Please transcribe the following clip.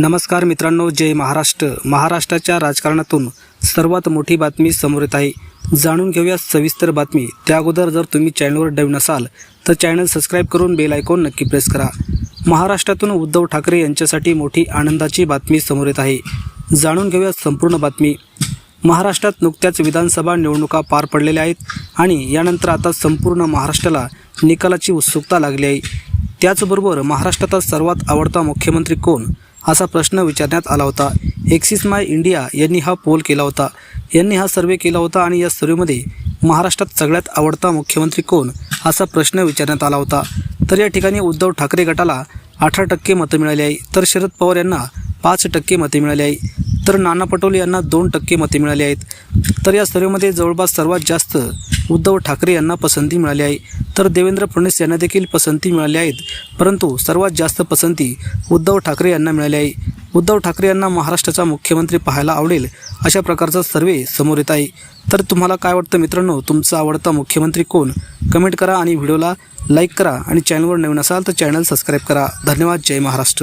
नमस्कार मित्रांनो जय महाराष्ट्र. महाराष्ट्राच्या राजकारणातून सर्वात मोठी बातमी समोर येत आहे. जाणून घेऊया सविस्तर बातमी. त्या अगोदर जर तुम्ही चॅनलवर डव नसाल तर चॅनल सबस्क्राईब करून बेल आयकॉन नक्की प्रेस करा. महाराष्ट्रातून उद्धव ठाकरे यांच्यासाठी मोठी आनंदाची बातमी समोर येत आहे. जाणून घेऊया संपूर्ण बातमी. महाराष्ट्रात नुकत्याच विधानसभा निवडणुका पार पडलेल्या आहेत आणि यानंतर आता संपूर्ण महाराष्ट्राला निकालाची उत्सुकता लागली आहे. त्याचबरोबर महाराष्ट्राचा सर्वात आवडता मुख्यमंत्री कोण? असा प्रश्न विचारण्यात आला होता. एक्सिस माय इंडिया यांनी हा पोल केला होता. यांनी हा सर्वे केला होता आणि या सर्वेमध्ये महाराष्ट्रात सगळ्यात आवडता मुख्यमंत्री कोण असा प्रश्न विचारण्यात आला होता. तर या ठिकाणी उद्धव ठाकरे गटाला अठरा टक्के मतं मिळाली आहे. तर शरद पवार यांना पाच टक्के मते मिळाली आहे. तर नाना पटोले यांना दोन टक्के मते मिळाली आहेत. तर या सर्वेमध्ये जवळपास सर्वात जास्त उद्धव ठाकरे यांना पसंती मिळाली आहे. तर देवेंद्र फडणवीस यांना देखील पसंती मिळाली आहेत. परंतु सर्वात जास्त पसंती उद्धव ठाकरे यांना मिळाली आहे. उद्धव ठाकरे यांना महाराष्ट्राचा मुख्यमंत्री पाहायला आवडेल अशा प्रकारचा सर्वे समोर येत आहे. तर तुम्हाला काय वाटतं मित्रांनो? तुमचा आवडता मुख्यमंत्री कोण? कमेंट करा आणि व्हिडिओला लाईक करा आणि चॅनलवर नवीन असाल तर चॅनल सबस्क्राईब करा. धन्यवाद. जय महाराष्ट्र.